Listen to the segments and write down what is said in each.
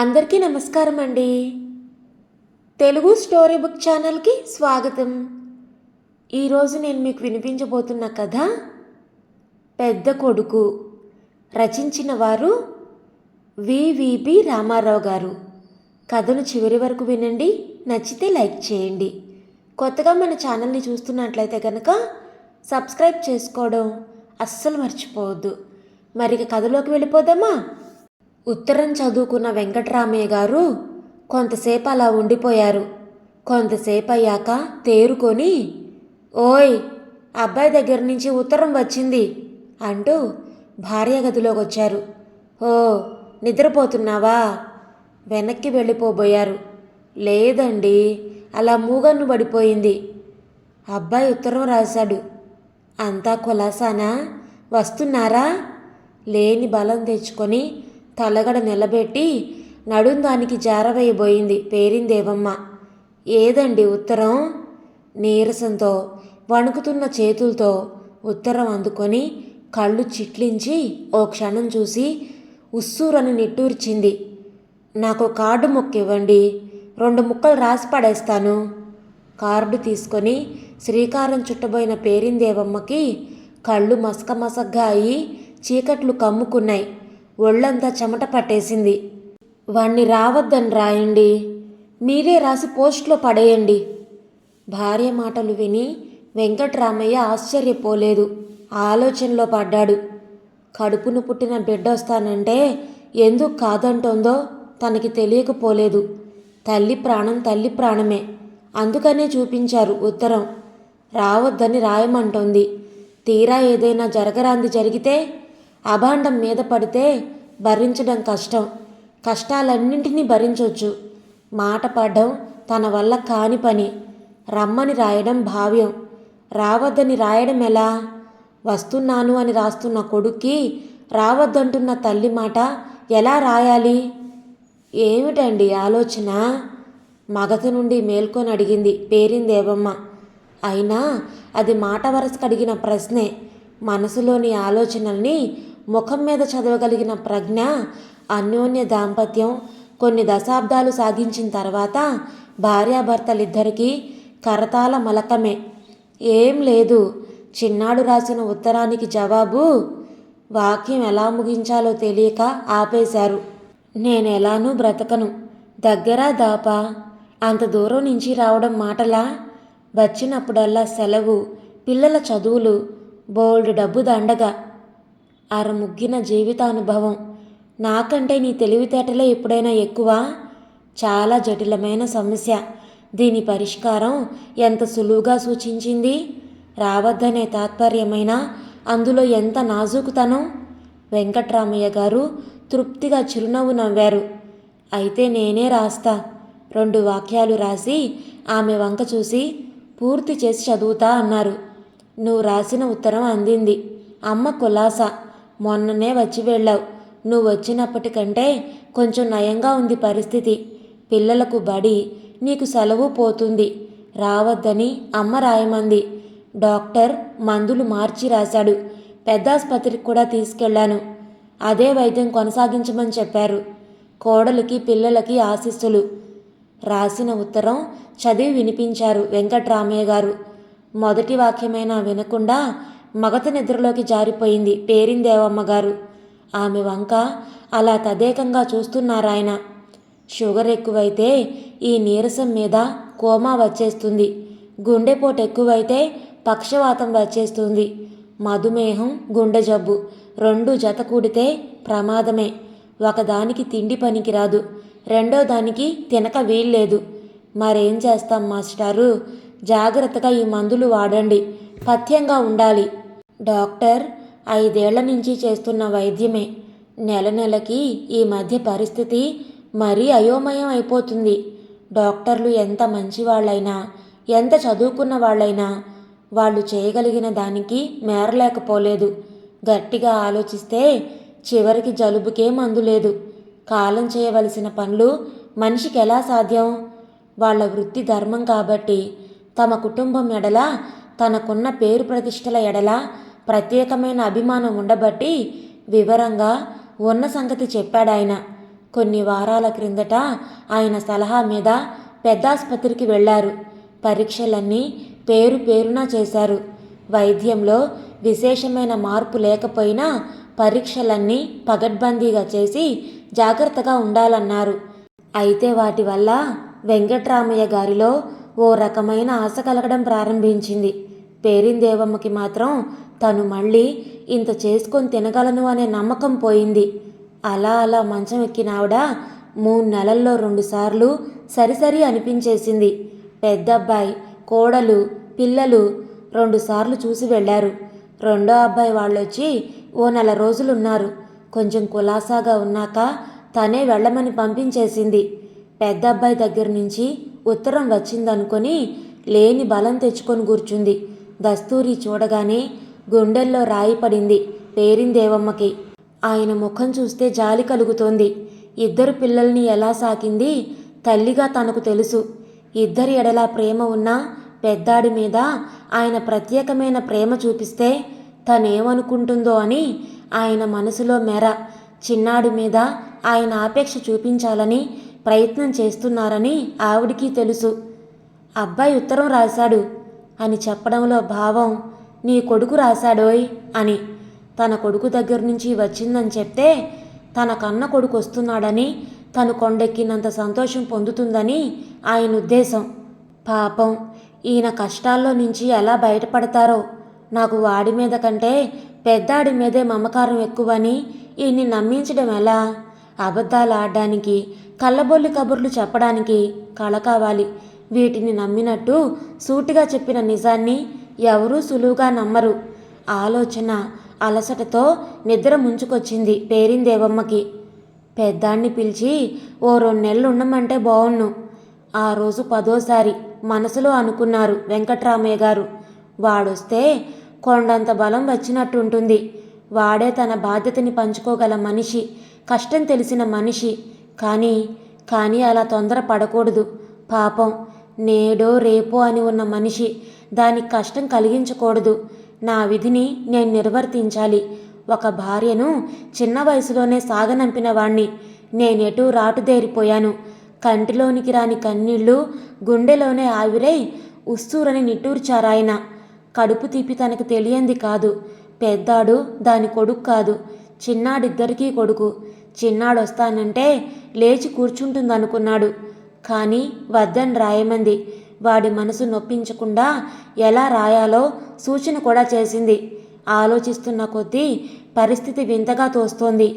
అందరికీ నమస్కారం అండి తెలుగు స్టోరీ బుక్ ఛానల్కి స్వాగతం. ఈరోజు నేను మీకు వినిపించబోతున్న కథ పెద్ద కొడుకు రచించిన వారు వివిపి రామారావు గారు. కథను చివరి వరకు వినండి నచ్చితే లైక్ చేయండి. కొత్తగా మన ఛానల్ని చూస్తున్నట్లయితే కనుక సబ్స్క్రైబ్ చేసుకోవడం అస్సలు మర్చిపోవద్దు. మరి కథలోకి వెళ్ళిపోదామా? ఉత్తరం చదువుకున్న వెంకట్రామయ్య గారు కొంతసేపు అలా ఉండిపోయారు. కొంతసేపు అయ్యాక తేరుకొని ఓయ్ అబ్బాయి దగ్గర నుంచి ఉత్తరం వచ్చింది అంటూ భార్య గదిలోకి వచ్చారు ఓ నిద్రపోతున్నావా? వెనక్కి వెళ్ళిపోబోయారు. లేదండి అలా మూగన్ను పడిపోయింది. అబ్బాయి ఉత్తరం రాశాడు. అంతా కులాసానా వస్తున్నారా? లేని బలం తెచ్చుకొని తలగడ నిలబెట్టి నడుం దానికి జారవేయబోయింది పేరిందేవమ్మ. ఏదండి ఉత్తరం? నీరసంతో వణుకుతున్న చేతులతో ఉత్తరం అందుకొని కళ్ళు చిట్లించి ఓ క్షణం చూసి ఉస్సూరని నిట్టూర్చింది. నాకు కార్డు ముక్క ఇవ్వండి రెండు ముక్కలు రాసి పడేస్తాను. కార్డు తీసుకొని శ్రీకారం చుట్టబోయిన పేరిందేవమ్మకి కళ్ళు మసకమసగ్గా అయి చీకట్లు కమ్ముకున్నాయి. ఒళ్ళంతా చెమట పట్టేసింది. వాణ్ణి రావద్దని రాయండి. మీరే రాసి పోస్ట్లో పడేయండి. భార్య మాటలు విని వెంకట్రామయ్య ఆశ్చర్యపోలేదు. ఆలోచనలో పడ్డాడు. కడుపును పుట్టిన బిడ్డ వస్తానంటే ఎందుకు కాదంటోందో తనకి తెలియకపోలేదు. తల్లి ప్రాణం తల్లి ప్రాణమే. అందుకనే చూపించారు ఉత్తరం. రావద్దని రాయమంటోంది. తీరా ఏదైనా జరగరాంది జరిగితే అభాండం మీద పడితే భరించడం కష్టం. కష్టాలన్నింటినీ భరించవచ్చు మాట పడ్డం తన వల్ల కాని పని. రమ్మని రాయడం భావ్యం. రావద్దని రాయడం ఎలా? వస్తున్నాను అని రాస్తున్న కొడుక్కి రావద్దంటున్న తల్లి మాట ఎలా రాయాలి? ఏమిటండి ఆలోచన? మగత నుండి మేల్కొని అడిగింది పేరిందేవమ్మ. అయినా అది మాట వరసకు అడిగిన ప్రశ్నే. మనసులోని ఆలోచనల్ని ముఖం మీద చదవగలిగిన ప్రజ్ఞ అన్యోన్య దాంపత్యం కొన్ని దశాబ్దాలు సాగించిన తర్వాత భార్యాభర్తలిద్దరికీ కరతాల మలకమే. ఏం లేదు. చిన్నాడు రాసిన ఉత్తరానికి జవాబు వాక్యం ఎలా ముగించాలో తెలియక ఆపేశారు. నేను ఎలానూ బ్రతకను. దగ్గర దాపా. అంత దూరం నుంచి రావడం మాటలా? వచ్చినప్పుడల్లా సెలవు పిల్లల చదువులు బోల్డ్ డబ్బు దండగా. అరముగ్గిన జీవితానుభవం. నాకంటే నీ తెలివితేటలే ఎప్పుడైనా ఎక్కువ? చాలా జటిలమైన సమస్య. దీని పరిష్కారం ఎంత సులువుగా సూచించింది? రావద్దనే తాత్పర్యమైన? అందులో ఎంత నాజూకుతనం? వెంకట్రామయ్య గారు తృప్తిగా చిరునవ్వు నవ్వారు. అయితే నేనే రాస్తా. రెండు వాక్యాలు రాసి ఆమె వంక చూసి పూర్తి చేసి చదువుతా అన్నారు. నువ్వు రాసిన ఉత్తరం అందింది. అమ్మ కులాస. మొన్ననే వచ్చి వెళ్ళావు. నువ్వు వచ్చినప్పటికంటే కొంచెం నయంగా ఉంది పరిస్థితి. పిల్లలకు బడి నీకు సెలవు పోతుంది. రావద్దని అమ్మ రాయమంది. డాక్టర్ మందులు మార్చి రాశాడు. పెద్దాసుపత్రికి కూడా తీసుకెళ్ళాను అదే వైద్యం కొనసాగించమని చెప్పారు. కోడలికి పిల్లలకి ఆశీస్సులు. రాసిన ఉత్తరం చదివి వినిపించారు వెంకట్రామయ్య గారు. మొదటి వాక్యమైనా వినకుండా మగత నిద్రలోకి జారిపోయింది పేరిందేవమ్మ గారు. ఆమె వంక అలా తదేకంగా చూస్తున్నారాయన. షుగర్ ఎక్కువైతే ఈ నీరసం మీద కోమా వచ్చేస్తుంది. గుండెపోటు ఎక్కువైతే పక్షవాతం వచ్చేస్తుంది. మధుమేహం గుండె జబ్బు రెండు జత కూడితే ప్రమాదమే. ఒకదానికి తిండి పనికిరాదు రెండో దానికి తినక వీల్లేదు. మరేం చేస్తాం మాస్టారు? జాగ్రత్తగా ఈ మందులు వాడండి. పథ్యంగా ఉండాలి. డాక్టర్ ఐదేళ్ళ నుంచి చేస్తున్న వైద్యమే. నెల నెలకి ఈ మధ్య పరిస్థితి మరీ అయోమయం అయిపోతుంది. డాక్టర్లు ఎంత మంచివాళ్ళైనా ఎంత చదువుకున్న వాళ్ళైనా వాళ్ళు చేయగలిగిన దానికి మేరలేకపోలేదు గట్టిగా ఆలోచిస్తే చివరికి జలుబుకే మందు లేదు. కాలం చేయవలసిన పనులు మనిషికి ఎలా సాధ్యం? వాళ్ళ వృత్తి ధర్మం కాబట్టి తమ కుటుంబం ఎడల తనకున్న పేరు ప్రతిష్టల ఎడల ప్రత్యేకమైన అభిమానం ఉండబట్టి వివరంగా ఉన్న సంగతి చెప్పాడాయన. కొన్ని వారాల క్రిందట ఆయన సలహా మీద పెద్దాసుపత్రికి వెళ్ళారు. పరీక్షలన్నీ పేరు పేరున చేశారు. వైద్యంలో విశేషమైన మార్పు లేకపోయినా పరీక్షలన్నీ పగడ్బందీగా చేసి జాగ్రత్తగా ఉండాలన్నారు. అయితే వాటి వల్ల వెంకట్రామయ్య గారిలో ఓ రకమైన ఆశ కలగడం ప్రారంభించింది. పేరిందేవమ్మకి మాత్రం తను మళ్ళీ ఇంత చేసుకొని తినగలను అనే నమ్మకం పోయింది. అలా అలా మంచం ఎక్కినావిడ మూడు నెలల్లో రెండుసార్లు సరిసరి అనిపించేసింది. పెద్దబ్బాయి కోడలు పిల్లలు రెండుసార్లు చూసి వెళ్ళారు. రెండో అబ్బాయి వాళ్ళొచ్చి ఓ నెల రోజులు ఉన్నారు కొంచెం కులాసాగా ఉన్నాక తనే వెళ్ళమని పంపించేసింది. పెద్ద అబ్బాయి దగ్గర నుంచి ఉత్తరం వచ్చిందనుకొని లేని బలం తెచ్చుకొని కూర్చుంది. దస్తూరి చూడగానే గుండెల్లో రాయి పడింది పేరిందేవమ్మకి. ఆయన ముఖం చూస్తే జాలి కలుగుతోంది. ఇద్దరు పిల్లల్ని ఎలా సాకింది తల్లిగా తనకు తెలుసు. ఇద్దరి ఎడలా ప్రేమ ఉన్నా పెద్దాడి మీద ఆయన ప్రత్యేకమైన ప్రేమ చూపిస్తే తనేమనుకుంటుందో అని ఆయన మనసులో మెర. చిన్నాడి మీద ఆయన ఆపేక్ష చూపించాలని ప్రయత్నం చేస్తున్నారని ఆవిడికి తెలుసు. అబ్బాయి ఉత్తరం రాశాడు. అని చెప్పడంలో భావం నీ కొడుకు రాశాడోయ్ అని. తన కొడుకు దగ్గర నుంచి వచ్చిందని చెప్తే తన కన్న కొడుకు వస్తున్నాడని తను కొండెక్కినంత సంతోషం పొందుతుందని ఆయన ఉద్దేశం. పాపం ఈయన కష్టాల్లో నుంచి ఎలా బయటపడతారో. నాకు వాడి మీద కంటే పెద్దాడి మీదే మమకారం ఎక్కువని ఈయన్ని నమ్మించడం ఎలా? అబద్ధాలు ఆడడానికి కళ్ళబొల్లి కబుర్లు చెప్పడానికి కళ కావాలి. వీటిని నమ్మినట్టు సూటిగా చెప్పిన నిజాన్ని ఎవరూ సులువుగా నమ్మరు. ఆలోచన అలసటతో నిద్ర ముంచుకొచ్చింది పేరిందేవమ్మకి. పెద్దాన్ని పిలిచి ఓ రెండు నెలలు ఉండమంటే బావుణ్ణు ఆ రోజు పదోసారి మనసులో అనుకున్నారు వెంకట్రామయ్య గారు. వాడొస్తే కొండంత బలం వచ్చినట్టుంటుంది. వాడే తన బాధ్యతని పంచుకోగల మనిషి కష్టం తెలిసిన మనిషి. కానీ కానీ అలా తొందర పడకూడదు. పాపం నేడో రేపో అని ఉన్న మనిషి దానికి కష్టం కలిగించకూడదు. నా విధిని నేను నిర్వర్తించాలి. ఒక భార్యను చిన్న వయసులోనే సాగనంపిన వాణ్ణి నేనెటూ రాటుదేరిపోయాను కంటిలోనికి రాని కన్నీళ్ళు గుండెలోనే ఆవిరై ఉస్తూరని నిట్టూర్చారాయన కడుపు తీపి తనకు తెలియంది కాదు. పెద్దాడు దాని కొడుకు కాదు. చిన్నాడిద్దరికీ కొడుకు. చిన్నాడొస్తానంటే లేచి కూర్చుంటుందనుకున్నాడు. కానీ వద్దని రాయమంది. వాడి మనసు నొప్పించకుండా ఎలా రాయాలో సూచన కూడా చేసింది. ఆలోచిస్తున్న కొద్దీ పరిస్థితి వింతగా తోస్తోంది.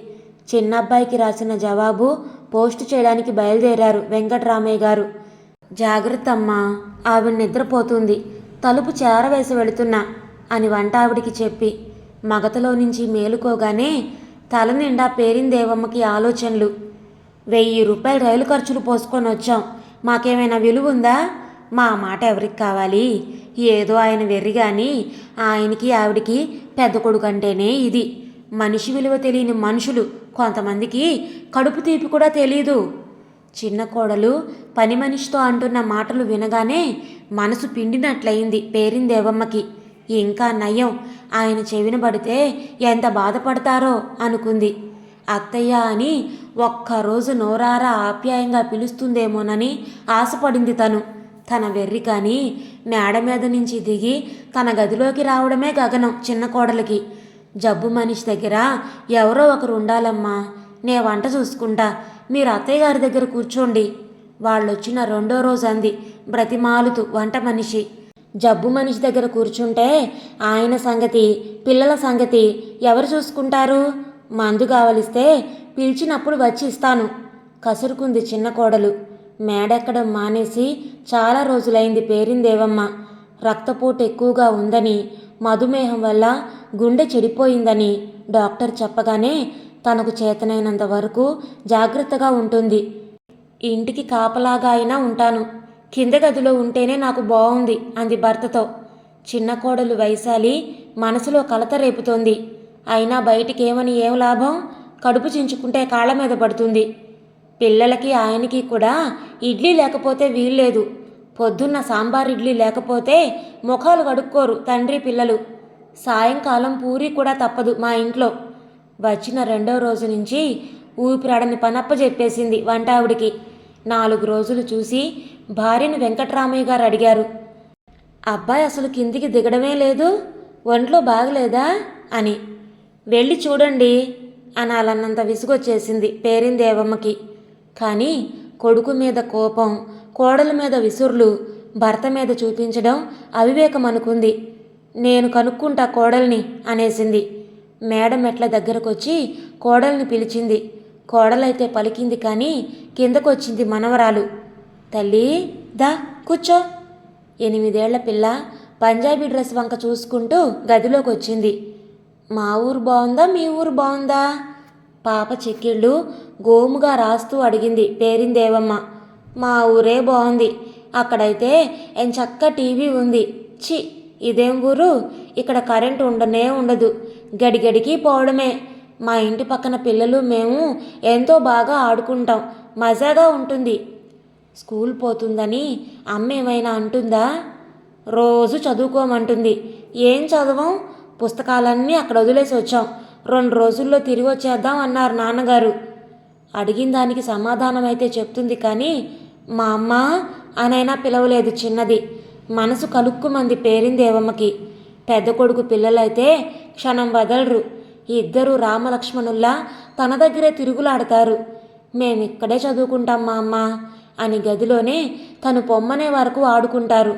చిన్నబ్బాయికి రాసిన జవాబు పోస్ట్ చేయడానికి బయలుదేరారు వెంకటరామయ్య గారు. జాగ్రత్త అమ్మా ఆవిడ నిద్రపోతుంది. తలుపు చేరవేసి వెళుతున్నా అని వంట ఆవిడికి చెప్పి మగతలో నుంచి మేలుకోగానే తల నిండా పేరిందేవమ్మకి ఆలోచనలు. వెయ్యి రూపాయలు రైలు ఖర్చులు పోసుకొని వచ్చాం. మాకేమైనా విలువ ఉందా మా మాట ఎవరికి కావాలి? ఏదో ఆయన వెర్రి కానీ ఆయనకి ఆవిడికి పెద్ద కొడుకు అంటేనే ఇది. మనిషి విలువ తెలియని మనుషులు కొంతమందికి కడుపు తీపి కూడా తెలీదు. చిన్న కోడలు పని మనిషితో అంటున్న మాటలు వినగానే మనసు పిండినట్లయింది పేరిందేవమ్మకి ఇంకా నయం ఆయన చెవిన పడితే ఎంత బాధపడతారో అనుకుంది. అత్తయ్య అని ఒక్కరోజు నోరారా ఆప్యాయంగా పిలుస్తుందేమోనని ఆశపడింది తను. తన వెర్రి కానీ మేడ మీద నుంచి దిగి తన గదిలోకి రావడమే గగనం చిన్న కోడలికి. జబ్బు మనిషి దగ్గర ఎవరో ఒకరు ఉండాలమ్మా నే వంట చూసుకుంటా మీరు అత్తయ్య గారి దగ్గర కూర్చోండి. వాళ్ళొచ్చిన రెండో రోజు అంది బ్రతిమాలుతూ వంట మనిషి. జబ్బు మనిషి దగ్గర కూర్చుంటే ఆయన సంగతి పిల్లల సంగతి ఎవరు చూసుకుంటారు? మందు కావలిస్తే పిలిచినప్పుడు వచ్చి ఇస్తాను. కసురుకుంది చిన్న కోడలు. మేడెక్కడం మానేసి చాలా రోజులైంది పేరిందేవమ్మ. రక్తపోటు ఎక్కువగా ఉందని మధుమేహం వల్ల గుండె చెడిపోయిందని డాక్టర్ చెప్పగానే తనకు చేతనైనంత వరకు జాగ్రత్తగా ఉంటుంది. ఇంటికి కాపలాగా అయినా ఉంటాను. కింద గదిలో ఉంటేనే నాకు బాగుంది అంది భర్తతో. చిన్న కోడలు వైశాలి మనసులో కలత రేపుతోంది. అయినా బయటికేమని ఏం లాభం? కడుపు చించుకుంటే కాళ్ళ మీద పడుతుంది. పిల్లలకి ఆయనకి కూడా ఇడ్లీ లేకపోతే వీల్లేదు. పొద్దున్న సాంబార్ ఇడ్లీ లేకపోతే ముఖాలు కడుక్కోరు తండ్రి పిల్లలు. సాయంకాలం పూరి కూడా తప్పదు మా ఇంట్లో. వచ్చిన రెండో రోజు నుంచి ఊపిరాడని పనప్ప చెప్పేసింది వంటావిడికి. నాలుగు రోజులు చూసి భార్యను వెంకట్రామయ్య గారు అడిగారు. అబ్బాయి అసలు కిందికి దిగడమే లేదు ఒంట్లో బాగలేదా? అని. వెళ్ళి చూడండి అనాలన్నంత విసుగొచ్చేసింది పేరిందేవమ్మకి. కానీ కొడుకు మీద కోపం కోడల మీద విసురులు భర్త మీద చూపించడం అవివేకం అనుకుంది నేను కనుక్కుంటా కోడల్ని అనేసింది. మేడ మెట్ల దగ్గరకొచ్చి కోడల్ని పిలిచింది. కోడలైతే పలికింది కానీ కిందకొచ్చింది మనవరాలు. తల్లి దా కూర్చో. ఎనిమిదేళ్ళ పిల్ల పంజాబీ డ్రెస్ వంక చూసుకుంటూ గదిలోకి వచ్చింది మా ఊరు బాగుందా మీ ఊరు బాగుందా? పాప చెక్కిళ్ళు గోముగా రాస్తూ అడిగింది పేరిందేవమ్మ. మా ఊరే బాగుంది అక్కడైతే ఎంచక్క టీవీ ఉంది. చి ఇదేం ఊరు? ఇక్కడ కరెంటు ఉండనే ఉండదు గడిగడికి పోవడమే. మా ఇంటి పక్కన పిల్లలు మేము ఎంతో బాగా ఆడుకుంటాం మజాగా ఉంటుంది. స్కూల్ పోతుందని అమ్మ ఏమైనా అంటుందా? రోజు చదువుకోమంటుంది ఏం చదవం? పుస్తకాలన్నీ అక్కడ వదిలేసి వచ్చాం. రెండు రోజుల్లో తిరిగి వచ్చేద్దాం అన్నారు నాన్నగారు. అడిగిన దానికి సమాధానం అయితే చెప్తుంది కానీ మా అమ్మ అనైనా పిలవలేదు చిన్నది. మనసు కలుక్కుమంది పేరిందేవమ్మకి పెద్ద కొడుకు పిల్లలైతే క్షణం వదలరు. ఇద్దరు రామలక్ష్మణుల్లా తన దగ్గరే తిరుగులాడతారు. మేమిక్కడే చదువుకుంటాం మా అమ్మ అని గదిలోనే తను పొమ్మనే వరకు ఆడుకుంటారు.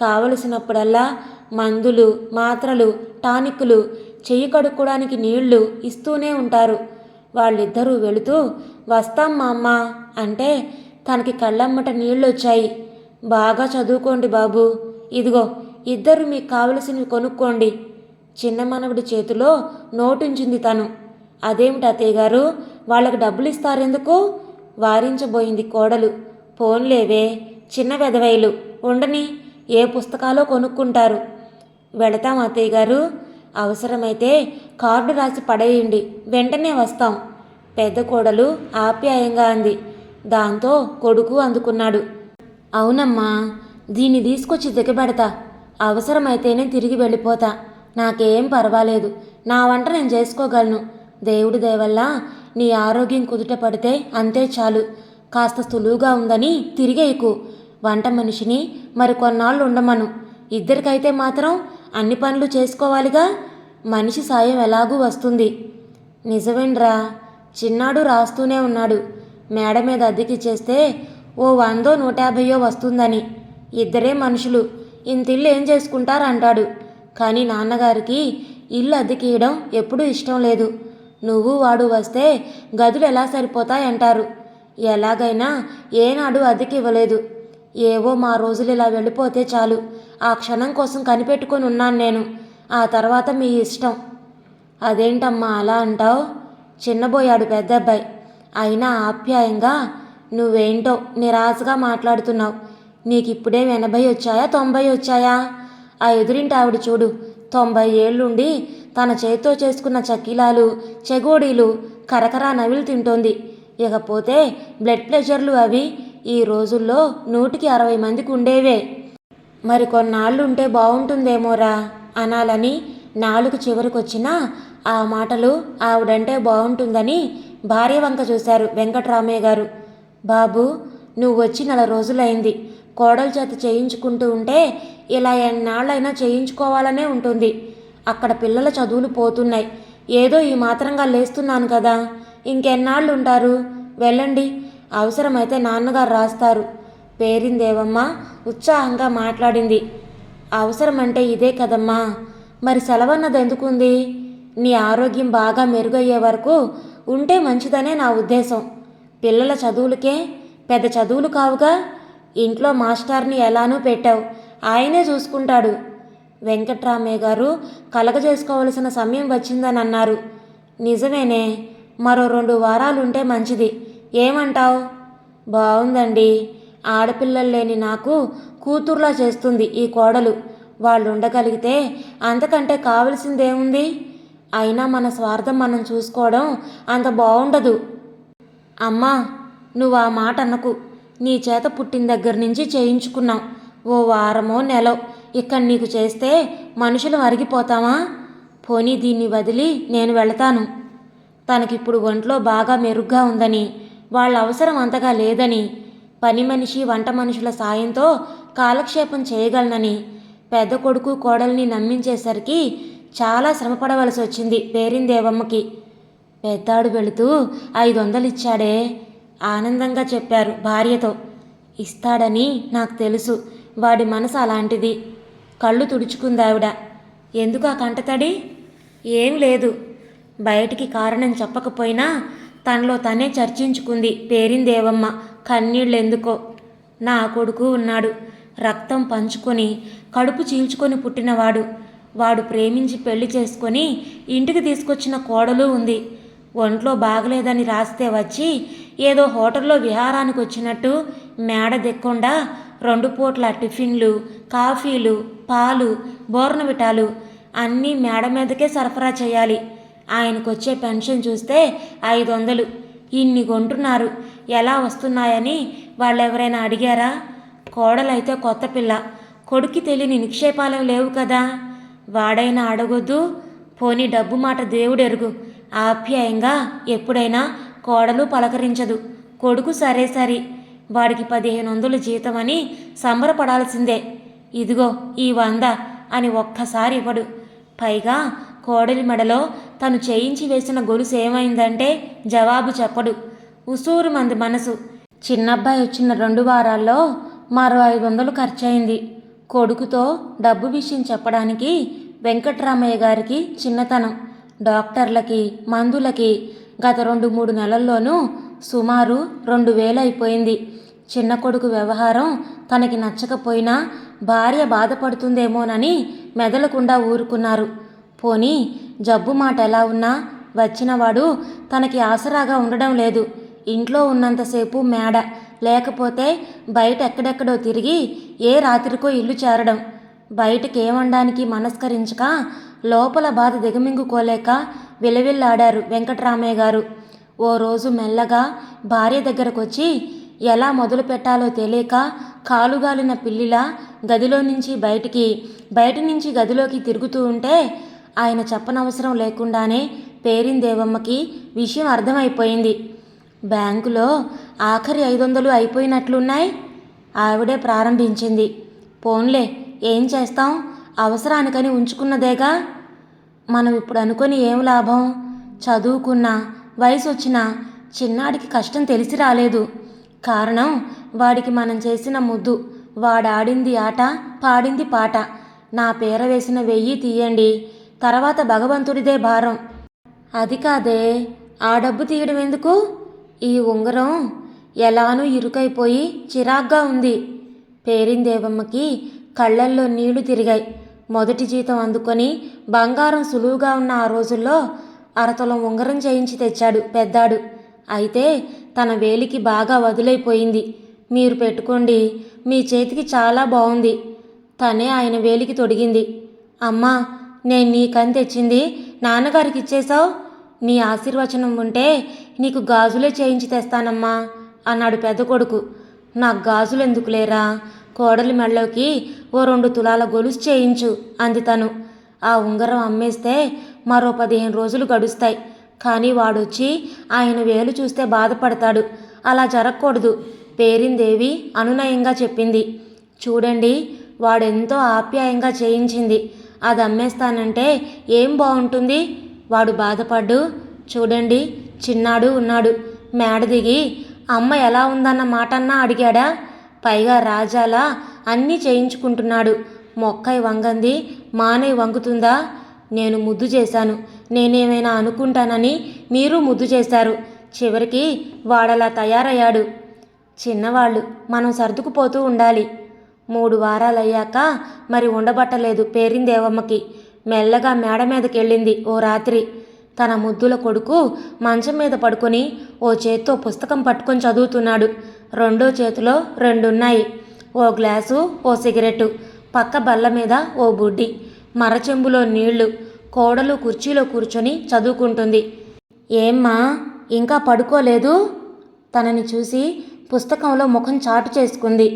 కావలసినప్పుడల్లా మందులు మాత్రలు టానిక్కులు చెయ్యి కడుక్కోవడానికి నీళ్ళు ఇస్తూనే ఉంటారు. వాళ్ళిద్దరూ వెళుతూ వస్తాం మా అమ్మ అంటే తనకి కళ్ళమ్మట నీళ్ళొచ్చాయి. బాగా చదువుకోండి బాబు. ఇదిగో ఇద్దరు మీకు కావలసినవి కొనుక్కోండి. చిన్న మనవడి చేతిలో నోటుంచింది తను. అదేమిటి అత్తయ్య గారు? వాళ్ళకి డబ్బులు ఇస్తారెందుకు వారించబోయింది కోడలు. పోన్లేవే చిన్న వెధవైలు ఉండని ఏ పుస్తకాలో కొనుక్కుంటారు. వెళతాం అత్తయ్య గారు. అవసరమైతే కార్డు రాసి పడేయండి. వెంటనే వస్తాం. పెద్ద కోడలు ఆప్యాయంగా అంది. దాంతో కొడుకు అందుకున్నాడు. అవునమ్మా దీన్ని తీసుకొచ్చి దిగబెడతా. అవసరమైతేనే తిరిగి వెళ్ళిపోతా. నాకేం పర్వాలేదు. నా వంట నేను చేసుకోగలను. దేవుడి దయవల్ల నీ ఆరోగ్యం కుదుట పడితే అంతే చాలు. కాస్త సులువుగా ఉందని తిరిగేయకు. వంట మనిషిని మరి కొన్నాళ్ళు ఉండమను. ఇద్దరికైతే మాత్రం అన్ని పనులు చేసుకోవాలిగా? మనిషి సాయం ఎలాగూ వస్తుంది. నిజమేండ్రా చిన్నాడు రాస్తూనే ఉన్నాడు. మేడ మీద అద్దెకిచ్చేస్తే ఓ వందో నూట యాభైయో వస్తుందని. ఇద్దరే మనుషులు. ఇంతిల్లు ఏం చేసుకుంటారంటాడు. కానీ నాన్నగారికి ఇల్లు అద్దెకియడం ఎప్పుడూ ఇష్టం లేదు. నువ్వు వాడు వస్తే గదులు ఎలా సరిపోతాయంటారు? ఎలాగైనా ఏనాడు అద్దెకి ఇవ్వలేదు ఏవో మా రోజులు ఇలా వెళ్ళిపోతే చాలు. ఆ క్షణం కోసం కనిపెట్టుకొని ఉన్నాను నేను. ఆ తర్వాత మీ ఇష్టం. అదేంటమ్మా అలా అంటావు? చిన్నబోయాడు పెద్ద అబ్బాయి అయినా ఆప్యాయంగా నువ్వేంటో నిరాశగా మాట్లాడుతున్నావు. నీకు ఇప్పుడే ఎనభై వచ్చాయా తొంభై వచ్చాయా? ఆ ఎదురింటి ఆవిడ చూడు. తొంభై ఏళ్ళుండి తన చేతితో చేసుకున్న చకిలాలు చెగోడీలు కరకరా నవిలు తింటోంది. ఇకపోతే బ్లడ్ ప్రెషర్లు అవి ఈ రోజుల్లో నూటికి అరవై మందికి ఉండేవే. మరి కొన్నాళ్ళు ఉంటే బాగుంటుందేమోరా అనాలని నాలుగు చివరికొచ్చినా ఆ మాటలు ఆవిడంటే బాగుంటుందని భార్య వంక చూశారు వెంకట్రామయ్య గారు. బాబు నువ్వు వచ్చి నెల రోజులైంది. కోడల చేత చేయించుకుంటూ ఉంటే ఇలా ఎన్నాళ్ళైనా చేయించుకోవాలనే ఉంటుంది. అక్కడ పిల్లల చదువులు పోతున్నాయి. ఏదో ఈ మాత్రంగా లేస్తున్నాను కదా. ఇంకెన్నాళ్ళు ఉంటారు వెళ్ళండి. అవసరమైతే నాన్నగారు రాస్తారు. పేరిందేవమ్మ? ఉత్సాహంగా మాట్లాడింది. అవసరమంటే ఇదే కదమ్మా. మరి సెలవన్నది ఎందుకుంది నీ ఆరోగ్యం బాగా మెరుగయ్యే వరకు ఉంటే మంచిదనే నా ఉద్దేశం. పిల్లల చదువులకే పెద్ద చదువులు కావుగా? ఇంట్లో మాస్టర్ని ఎలానూ పెట్టావు. ఆయనే చూసుకుంటాడు. వెంకట్రామయ్య గారు కలగజేసుకోవలసిన సమయం వచ్చిందని అన్నారు నిజమేనే మరో రెండు వారాలు ఉంటే మంచిది. ఏమంటావు? బాగుందండి ఆడపిల్లలు లేని నాకు కూతుర్లా చేస్తుంది ఈ కోడలు. వాళ్ళు ఉండగలిగితే అంతకంటే కావలసిందేముంది? అయినా మన స్వార్థం మనం చూసుకోవడం అంత బాగుండదు అమ్మా నువ్వు ఆ మాట అనకు. నీ చేత పుట్టిన దగ్గర నుంచి చేయించుకున్నాం. ఓ వారమో నెలో. ఇక్కడ నీకు చేస్తే మనుషులు అరిగిపోతామా? పోనీ దీన్ని వదిలి నేను వెళతాను. తనకిప్పుడు ఒంట్లో బాగా మెరుగ్గా ఉందని. వాళ్ళ అవసరం అంతగా లేదని. పని మనిషి వంట మనుషుల సాయంతో కాలక్షేపం చేయగలనని. పెద్ద కొడుకు కోడల్ని నమ్మించేసరికి చాలా శ్రమపడవలసి వచ్చింది పేరిందేవమ్మకి పెద్దాడు వెళుతూ ఐదు వందలు ఇచ్చాడే ఆనందంగా చెప్పారు భార్యతో. ఇస్తాడని నాకు తెలుసు వాడి మనసు అలాంటిది. కళ్ళు తుడుచుకుందావిడ. ఎందుకు ఆ కంటతడి? ఏం లేదు. బయటికి కారణం చెప్పకపోయినా తనలో తనే చర్చించుకుంది. పేరిందేవమ్మ కన్నీళ్ళెందుకో? నా కొడుకు ఉన్నాడు. రక్తం పంచుకొని కడుపు చీల్చుకొని పుట్టినవాడు. వాడు ప్రేమించి పెళ్ళి చేసుకొని ఇంటికి తీసుకొచ్చిన కోడలు ఉంది. ఒంట్లో బాగలేదని రాస్తే వచ్చి ఏదో హోటల్లో విహారానికి వచ్చినట్టు మేడ దిక్కుండా రెండు పూట్ల టిఫిన్లు కాఫీలు పాలు బోర్నవిటాలు అన్నీ మేడ మీదకే సరఫరా చేయాలి. ఆయనకు వచ్చే పెన్షన్ చూస్తే ఐదు వందలు ఇన్ని కొంటున్నారు. ఎలా వస్తున్నాయని వాళ్ళు ఎవరైనా అడిగారా? కోడలైతే కొత్త పిల్ల. కొడుక్కి తెలియని నిక్షేపాలు లేవు కదా. వాడైనా అడగొద్దు. పోనీ డబ్బు మాట దేవుడెరుగు. ఆప్యాయంగా ఎప్పుడైనా కోడలు పలకరించదు. కొడుకు సరే సరి. వాడికి పదిహేను వందలు జీతమని సంబరపడాల్సిందే. ఇదిగో ఈ వంద అని ఒక్కసారి ఇవ్వడు. పైగా కోడలి మెడలో తను చేయించి వేసిన గొలుసు ఏమైందంటే జవాబు చెప్పడు. ఉసూరు మంది మనసు. చిన్నబ్బాయి వచ్చిన రెండు వారాల్లో మరో ఐదు వందలు ఖర్చయింది. కొడుకుతో డబ్బు విషయం చెప్పడానికి వెంకట్రామయ్య గారికి చిన్నతనం. డాక్టర్లకి మందులకి గత రెండు మూడు నెలల్లోనూ సుమారు రెండు వేలు అయిపోయింది. చిన్న కొడుకు వ్యవహారం తనకి నచ్చకపోయినా భార్య బాధపడుతుందేమోనని మెదలకుండా ఊరుకున్నారు. పోనీ జబ్బు మాట ఎలా ఉన్నా వచ్చినవాడు తనకి ఆసరాగా ఉండడం లేదు. ఇంట్లో ఉన్నంతసేపు మేడ లేకపోతే బయట ఎక్కడెక్కడో తిరిగి ఏ రాత్రికో ఇల్లు చేరడం. బయటకి మనస్కరించక లోపల బాధ దిగమింగుకోలేక విలవిల్లాడారు వెంకట్రామయ్య గారు. ఓ రోజు మెల్లగా భార్య దగ్గరకొచ్చి ఎలా మొదలు పెట్టాలో తెలియక కాలుగాలిన పిల్లిలా గదిలో నుంచి బయటికి బయట నుంచి గదిలోకి తిరుగుతూ ఉంటే ఆయన చెప్పనవసరం లేకుండానే పేరిందేవమ్మకి విషయం అర్థమైపోయింది. బ్యాంకులో ఆఖరి ఐదు వందలు అయిపోయినట్లున్నాయి. ఆవిడే ప్రారంభించింది. పోన్లే ఏం చేస్తాం? అవసరానికని ఉంచుకున్నదేగా? మనం ఇప్పుడు అనుకొని ఏం లాభం? చదువుకున్న వయసు వచ్చిన చిన్నాడికి కష్టం తెలిసి రాలేదు. కారణం వాడికి మనం చేసిన ముద్దు వాడాడింది ఆట పాడింది పాట. నా పేర వేసిన వెయ్యి తీయండి. తర్వాత భగవంతుడిదే భారం. అది కాదే ఆ డబ్బు తీయడం ఎందుకు? ఈ ఉంగరం ఎలానూ ఇరుకైపోయి చిరాగ్గా ఉంది. పేరిందేవమ్మకి కళ్ళల్లో నీళ్ళు తిరిగాయి. మొదటి జీతం అందుకొని బంగారం సులువుగా ఉన్న ఆ రోజుల్లో అరతలం ఉంగరం చేయించి తెచ్చాడు పెద్దాడు. అయితే తన వేలికి బాగా వదిలైపోయింది. మీరు పెట్టుకోండి మీ చేతికి చాలా బాగుంది తనే ఆయన వేలికి తొడిగింది. అమ్మా నేను నీకని తెచ్చింది నాన్నగారికి ఇచ్చేశావు. నీ ఆశీర్వచనం ఉంటే నీకు గాజులే చేయించి తెస్తానమ్మా అన్నాడు పెద్ద కొడుకు. నాకు గాజులు ఎందుకు లేరా? కోడలి మెళ్ళలోకి ఓ రెండు తులాల గొలుసు చేయించు అంది తను. ఆ ఉంగరం అమ్మేస్తే మరో పదిహేను రోజులు గడుస్తాయి. కానీ వాడొచ్చి ఆయన వేలు చూస్తే బాధపడతాడు. అలా జరగకూడదు పేరిందేవి అనునయంగా చెప్పింది. చూడండి వాడెంతో ఆప్యాయంగా చేయించింది. అది అమ్మేస్తానంటే ఏం బాగుంటుంది వాడు బాధపడ్డు. చూడండి చిన్నాడు ఉన్నాడు. మేడ దిగి అమ్మ ఎలా ఉందన్న మాటన్నా అడిగాడా? పైగా రాజాలా అన్నీ చేయించుకుంటున్నాడు. మొక్కై వంగంది మానై వంగుతుందా? నేను ముద్దు చేశాను. నేనేమైనా అనుకుంటానని మీరు ముద్దు చేశారు. చివరికి వాడలా తయారయ్యాడు. చిన్నవాళ్ళు మనం సర్దుకుపోతూ ఉండాలి. మూడు వారాలయ్యాక మరి ఉండబట్టలేదు పేరిందేవమ్మకి మెల్లగా మేడ మీదకి వెళ్ళింది ఓ రాత్రి. తన ముద్దుల కొడుకు మంచం మీద పడుకొని ఓ చేత్తో పుస్తకం పట్టుకొని చదువుతున్నాడు. రెండో చేతిలో రెండున్నాయి. ఓ గ్లాసు ఓ సిగరెట్టు పక్క బల్ల మీద ఓ బుడ్డి మరచెంబులో నీళ్ళు కోడలు కుర్చీలో కూర్చొని చదువుకుంటుంది. ఏమ్మా ఇంకా పడుకోలేదు? తనని చూసి పుస్తకంలో ముఖం చాటు చేసుకుంది.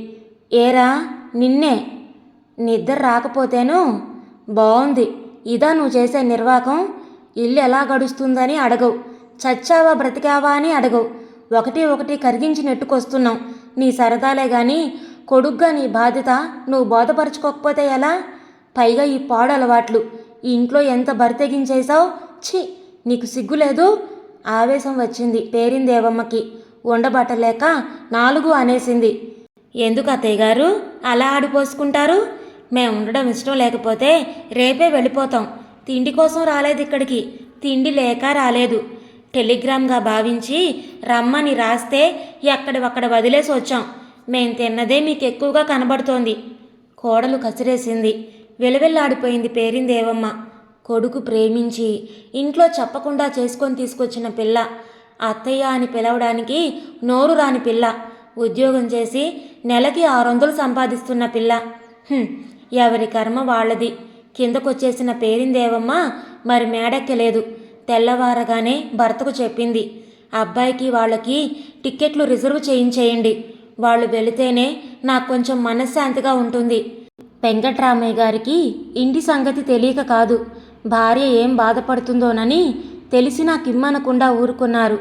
ఏరా నిన్నే నిద్ర రాకపోతేను బాగుంది ఇదా నువ్వు చేసే నిర్వాకం. ఇల్లు ఎలా గడుస్తుందని అడగవు. చచ్చావా బ్రతికావా అని అడగవు. ఒకటి ఒకటి కరిగించి నెట్టుకొస్తున్నాం. నీ సరదాలే గాని కొడుగ్గా నీ బాధ్యత నువ్వు బోధపరచుకోకపోతే ఎలా? పైగా ఈ పాడు అలవాట్లు. ఈ ఇంట్లో ఎంత బరితెగించేశావు? ఛీ! నీకు సిగ్గులేదు? ఆవేశం వచ్చింది పేరిందేవమ్మకి. ఉండబట్టలేక నాలుగు అనేసింది. ఎందుకు అత్తయ్య గారు? అలా ఆడిపోసుకుంటారు మేము ఉండడం ఇష్టం లేకపోతే రేపే వెళ్ళిపోతాం. తిండి కోసం రాలేదు ఇక్కడికి. తిండి లేక రాలేదు. టెలిగ్రామ్గా భావించి రమ్మని రాస్తే ఎక్కడివక్కడ వదిలేసి వచ్చాం. మేం తిన్నదే మీకు ఎక్కువగా కనబడుతోంది. కోడలు కసిరేసింది. వెలువెల్లాడిపోయింది పేరిందేవమ్మ. కొడుకు ప్రేమించి ఇంట్లో చెప్పకుండా చేసుకొని తీసుకొచ్చిన పిల్ల. అత్తయ్య అని పిలవడానికి నోరు రాని పిల్ల. ఉద్యోగం చేసి నెలకి ఆరు వందలు సంపాదిస్తున్న పిల్ల. ఎవరి కర్మ వాళ్ళది. కిందకొచ్చేసిన పేరిందేవమ్మ మరి మేడెక్కలేదు. తెల్లవారగానే భర్తకు చెప్పింది. అబ్బాయికి వాళ్ళకి టిక్కెట్లు రిజర్వ్ చేయించేయండి. వాళ్ళు వెళితేనే నాకు కొంచెం మనశ్శాంతిగా ఉంటుంది. వెంకట్రామయ్య గారికి ఇంటి సంగతి తెలియక కాదు. భార్య ఏం బాధపడుతుందోనని తెలిసి నాకిమ్మనకుండా ఊరుకున్నారు.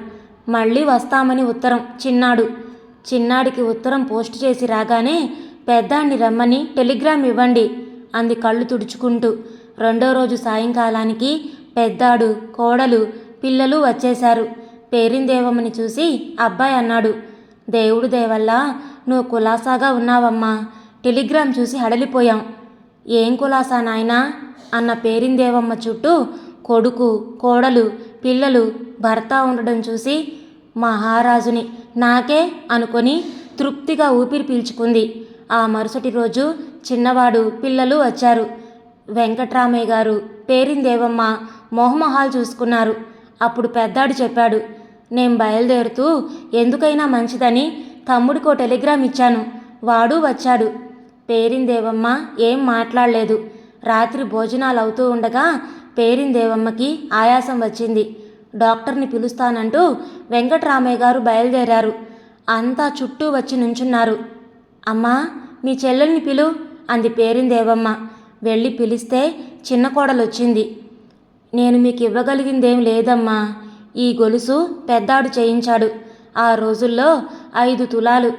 మళ్ళీ వస్తామని ఉత్తరం. చిన్నాడు. చిన్నాడికి ఉత్తరం పోస్ట్ చేసి రాగానే పెద్దాన్ని రమ్మని టెలిగ్రామ్ ఇవ్వండి అంది కళ్ళు తుడుచుకుంటూ. రెండో రోజు సాయంకాలానికి పెద్దాడు కోడలు పిల్లలు వచ్చేశారు. పేరిందేవమ్మని చూసి అబ్బాయి అన్నాడు దేవుడు దేవల్ల నువ్వు కులాసాగా ఉన్నావమ్మా. టెలిగ్రామ్ చూసి హడలిపోయాం. ఏం కులాసా నాయనా? అన్న పేరిందేవమ్మ చుట్టూ కొడుకు కోడలు పిల్లలు భర్త ఉండడం చూసి మహారాజుని నాకే అనుకొని తృప్తిగా ఊపిరి పీల్చుకుంది. ఆ మరుసటి రోజు చిన్నవాడు పిల్లలు వచ్చారు. వెంకట్రామయ్య గారు పేరిందేవమ్మ మొహమొహాలు చూసుకున్నారు. అప్పుడు పెద్దాడు చెప్పాడు నేను బయలుదేరుతూ ఎందుకైనా మంచిదని తమ్ముడికో టెలిగ్రామ్ ఇచ్చాను. వాడు వచ్చాడు. పేరిందేవమ్మ ఏం మాట్లాడలేదు. రాత్రి భోజనాలు అవుతూ ఉండగా పేరిందేవమ్మకి ఆయాసం వచ్చింది. డాక్టర్ని పిలుస్తానంటూ వెంకట్రామయ్య గారు బయలుదేరారు. అంతా చుట్టూ వచ్చి నుంచున్నారు. అమ్మా మీ చెల్లెల్ని పిలు అంది పేరిందేవమ్మ. వెళ్ళి పిలిస్తే చిన్న కోడలొచ్చింది. నేను మీకు ఇవ్వగలిగిందేం లేదమ్మా. ఈ గొలుసు పెద్దాడు చేయించాడు. ఆ రోజుల్లో ఐదు తులాలు.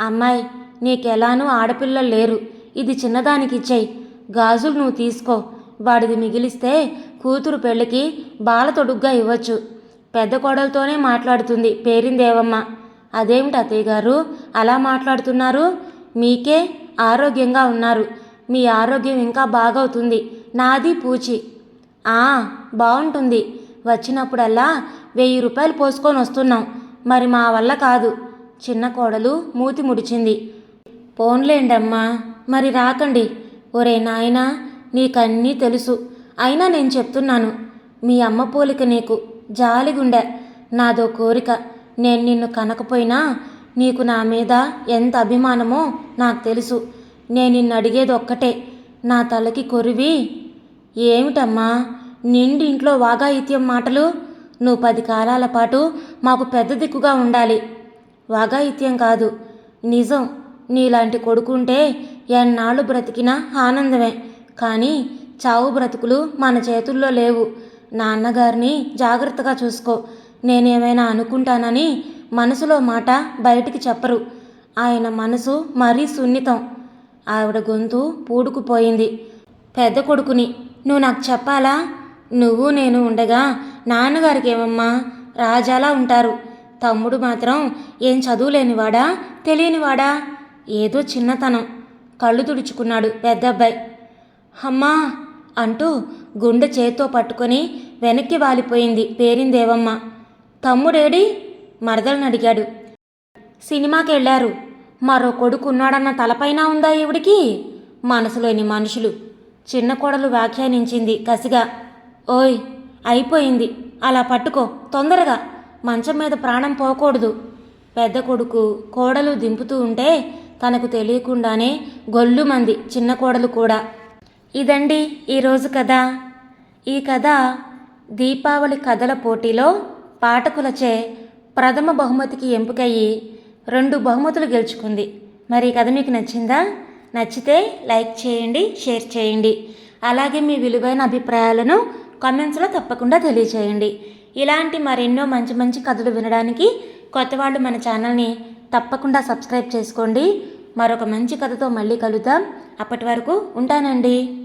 అమ్మాయి నీకెలానూ ఆడపిల్లలు లేరు. ఇది చిన్నదానికిచ్చేయి. గాజులు నువ్వు తీసుకో. వాడిది మిగిలిస్తే కూతురు పెళ్ళికి బాల తొడుగ్గా ఇవ్వచ్చు. పెద్ద కోడలతోనే మాట్లాడుతుంది పేరిందేవమ్మ. అదేమిటి అత్తయ్య గారు? అలా మాట్లాడుతున్నారు? మీకే ఆరోగ్యంగా ఉన్నారు. మీ ఆరోగ్యం ఇంకా బాగవుతుంది. నాది పూచి. ఆ బాగుంటుంది వచ్చినప్పుడల్లా వెయ్యి రూపాయలు పోసుకొని వస్తున్నాం. మరి మా వల్ల కాదు. చిన్న కోడలు మూతి ముడిచింది. పోన్లేండమ్మా. మరి రాకండి. ఒరే నాయనా నీకన్నీ తెలుసు. అయినా నేను చెప్తున్నాను మీ అమ్మ పోలిక నీకు జాలిగుండె. నాదో కోరిక. నేను నిన్ను కనకపోయినా నీకు నా మీద ఎంత అభిమానమో నాకు తెలుసు. నేను నిన్ను అడిగేది ఒక్కటే నా తలకి కొరివి. ఏమిటమ్మా నిండి ఇంట్లో వాగాయిత్యం మాటలు? నువ్వు పది కాలాల పాటు మాకు పెద్ద దిక్కుగా ఉండాలి. వాగాయిత్యం కాదు నిజం. నీలాంటి కొడుకుంటే ఎన్నాళ్ళు బ్రతికినా ఆనందమే. కానీ చావు బ్రతుకులు మన చేతుల్లో లేవు. నాన్నగారిని జాగ్రత్తగా చూసుకో. నేనేమైనా అనుకుంటానని మనసులో మాట బయటికి చెప్పరు. ఆయన మనసు మరీ సున్నితం. ఆవిడ గొంతు పూడుకుపోయింది. పెద్ద కొడుకుని నువ్వు నాకు చెప్పాలా? నువ్వు నేను ఉండగా నాన్నగారికి ఏమమ్మా రాజాలా ఉంటారు. తమ్ముడు మాత్రం ఏం చదువులేనివాడా? తెలియనివాడా? ఏదో చిన్నతనం. కళ్ళు తుడుచుకున్నాడు పెద్దబ్బాయి. అమ్మా అంటూ గుండె చేత్తో పట్టుకొని వెనక్కి వాలిపోయింది పేరిందేవమ్మ. తమ్ముడేడి? మరదలను అడిగాడు. సినిమాకి వెళ్ళారు మరో కొడుకు ఉన్నాడన్న తలపైన ఉందా ఈవిడికి? మనసులోని మనుషులు చిన్న కోడలు వ్యాఖ్యానించింది కసిగా. ఓయ్ అయిపోయింది. అలా పట్టుకో తొందరగా. మంచం మీద ప్రాణం పోకూడదు. పెద్ద కొడుకు కోడలు దింపుతూ ఉంటే తనకు తెలియకుండానే గొల్లుమంది చిన్న కోడలు కూడా. ఇదండి ఈరోజు కథ. ఈ కథ దీపావళి కథల పోటీలో పాఠకులచే ప్రథమ బహుమతికి ఎంపికయ్యి రెండు బహుమతులు గెలుచుకుంది. మరి ఈ కథ మీకు నచ్చిందా? నచ్చితే లైక్ చేయండి షేర్ చేయండి. అలాగే మీ విలువైన అభిప్రాయాలను కామెంట్స్లో తప్పకుండా తెలియచేయండి. ఇలాంటి మరెన్నో మంచి మంచి కథలు వినడానికి కొత్త వాళ్ళు మన ఛానల్ని తప్పకుండా సబ్స్క్రైబ్ చేసుకోండి. మరొక మంచి కథతో మళ్ళీ కలుద్దాం. అప్పటి వరకు ఉంటానండి.